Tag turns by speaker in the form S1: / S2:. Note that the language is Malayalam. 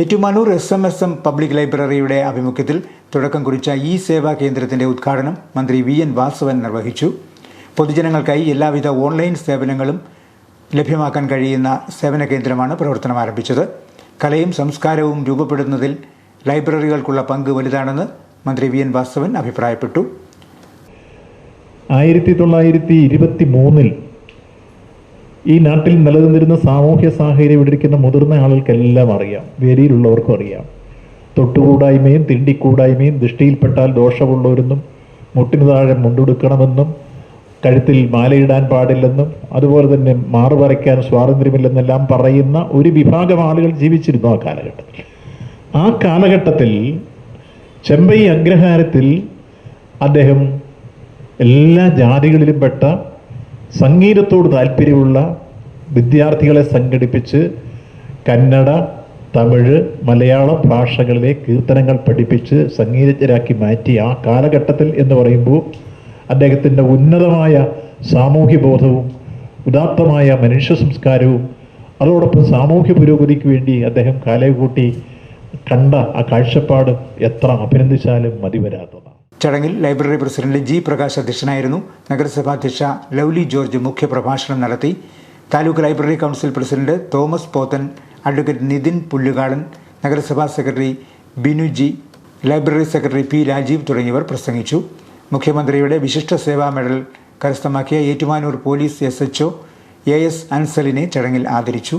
S1: Ettumanoor S M S M public ലൈബ്രറിയുടെ ആഭിമുഖ്യത്തിൽ തുടക്കം കുറിച്ച ഇ സേവാ കേന്ദ്രത്തിന്റെ ഉദ്ഘാടനം മന്ത്രി വി എൻ വാസവൻ നിർവഹിച്ചു. പൊതുജനങ്ങൾക്കായി എല്ലാവിധ ഓൺലൈൻ സേവനങ്ങളും ലഭ്യമാക്കാൻ കഴിയുന്ന സേവന കേന്ദ്രമാണ് പ്രവർത്തനം ആരംഭിച്ചത്. കലയും സംസ്കാരവും രൂപപ്പെടുന്നതിൽ ലൈബ്രറികൾക്കുള്ള പങ്ക് വലുതാണെന്ന് മന്ത്രി വി എൻ വാസവൻ അഭിപ്രായപ്പെട്ടു.
S2: ആയിരത്തി തൊള്ളായിരത്തി ഇരുപത്തി മൂന്നിൽ ഈ നാട്ടിൽ നിലനിന്നിരുന്ന സാമൂഹ്യ സാഹചര്യം ഇവിടെ ഇരിക്കുന്ന മുതിർന്ന ആളുകൾക്കെല്ലാം അറിയാം. വേദിയിലുള്ളവർക്കും അറിയാം. തൊട്ടുകൂടായ്മയും തിണ്ടിക്കൂടായ്മയും ദൃഷ്ടിയിൽപ്പെട്ടാൽ ദോഷമുള്ളവരെന്നും മുട്ടിന് താഴെ മുണ്ടുടുക്കണമെന്നും കഴുത്തിൽ മാലയിടാൻ പാടില്ലെന്നും അതുപോലെ തന്നെ മാറു വരയ്ക്കാൻ സ്വാതന്ത്ര്യമില്ലെന്നെല്ലാം പറയുന്ന ഒരു വിഭാഗം ആളുകൾ ജീവിച്ചിരുന്നു ആ കാലഘട്ടത്തിൽ. ആ കാലഘട്ടത്തിൽ ചെമ്പൈ അഗ്രഹാരത്തിൽ അദ്ദേഹം എല്ലാ ജാതികളിലും പെട്ട സംഗീതത്തോട് താല്പര്യമുള്ള വിദ്യാർത്ഥികളെ സംഘടിപ്പിച്ച് കന്നഡ തമിഴ് മലയാളം ഭാഷകളിലെ കീർത്തനങ്ങൾ പഠിപ്പിച്ച് സംഗീതജ്ഞരാക്കി മാറ്റി ആ കാലഘട്ടത്തിൽ എന്ന് പറയുമ്പോൾ അദ്ദേഹത്തിന്റെ ഉന്നതമായ സാമൂഹ്യ ബോധവും ഉദാത്തമായ മനുഷ്യ സംസ്കാരവും അതോടൊപ്പം സാമൂഹ്യ പുരോഗതിക്ക് വേണ്ടി അദ്ദേഹം കാലകൂട്ടി കണ്ട ആ കാഴ്ചപ്പാട് എത്ര അഭിനന്ദിച്ചാലും മതിവരാത്തതാണ്.
S1: ചടങ്ങിൽ ലൈബ്രറി പ്രസിഡന്റ് ജി പ്രകാശ് അധ്യക്ഷനായിരുന്നു. നഗരസഭാധ്യക്ഷ ലൗലി ജോർജ് മുഖ്യപ്രഭാഷണം നടത്തി. Taluk library council president Thomas Pothan advocate Nithin Pullukadan നഗരസഭാ secretary Binuji library secretary P Rajeev തുടങ്ങിയവർ പ്രസംഗിച്ചു. മുഖ്യമന്ത്രിയുടെ വിശിഷ്ട സേവാ മെഡൽ കരസ്ഥമാക്കിയ Ettumanoor police S H O A S അൻസലിനെ ചടങ്ങിൽ ആദരിച്ചു.